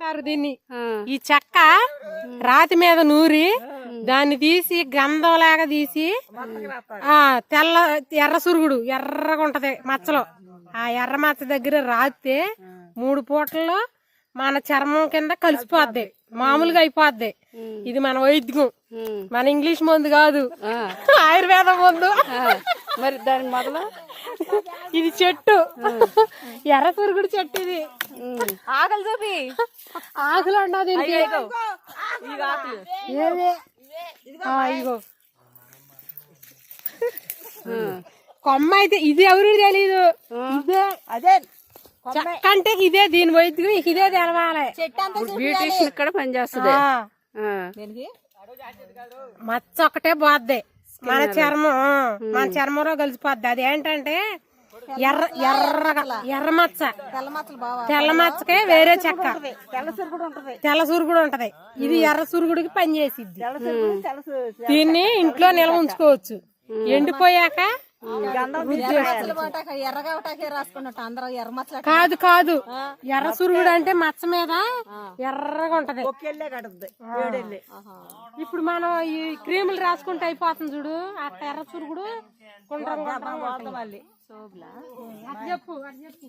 అంటారు దీన్ని. ఈ చెక్క రాతి మీద నూరి దాన్ని తీసి గంధం లాగా తీసి ఆ తెల్ల ఎర్ర సురుగుడు ఎర్రగా ఉంటది మచ్చలో. ఆ ఎర్ర మచ్చ దగ్గర రాస్తే మూడు పూటల్లో మన చర్మం కింద కలిసిపోద్ది. మామూలుగా అయిపోద్ది. ఇది మన వైద్యం. మన ఇంగ్లీష్ మందు కాదు. ఆయుర్వేద మందు. మరి దాని మొదలు? ఇది చెట్టు. ఎర్ర సురుగుడు చెట్టు ఇది. ఆకలి చూపి. ఆకులు ఉండవు దీనికి. ఏది? ఆ, ఇగో కొమ్మ అయితే ఇది ఎవరికి తెలీదు. ఇదే. అదే చెక్క అంటే ఇదే దీని వైద్యం ఇక ఇదే తెలవాలి. చెట్టు అంతా ఇప్పుడు బ్యూటీషియన్ ఇక్కడ పనిచేస్తుంది. ఆ, ఆ, దేనికి? మచ్చ ఒకటే పోద్ది. మన చర్మం మన చర్మంలో కలిసిపోద్ది. అది ఏంటంటే ఎర్ర ఎర్రగా ఎర్ర మచ్చ తెల్ల మచ్చలు బాగా తెల్ల మచ్చకే వేరే చెక్క తెల్ల సురుగుడు ఉంటది. ఇది ఎర్ర సురుగుడికి పని చేసిద్ది. దీన్ని ఇంట్లో నిల్వ ఉంచుకోవచ్చు. ఎండిపోయాక కాదు కాదు. ఎర్ర సురుగుడు అంటే మచ్చ మీద ఎర్రగా ఉంటది. కడుతుంది ఇప్పుడు మనం ఈ క్రీములు రాసుకుంటే అయిపోతుంది చూడు. అట్ట ఎర్ర సురుగుడు గుండ్రం చెప్పు చెప్పు.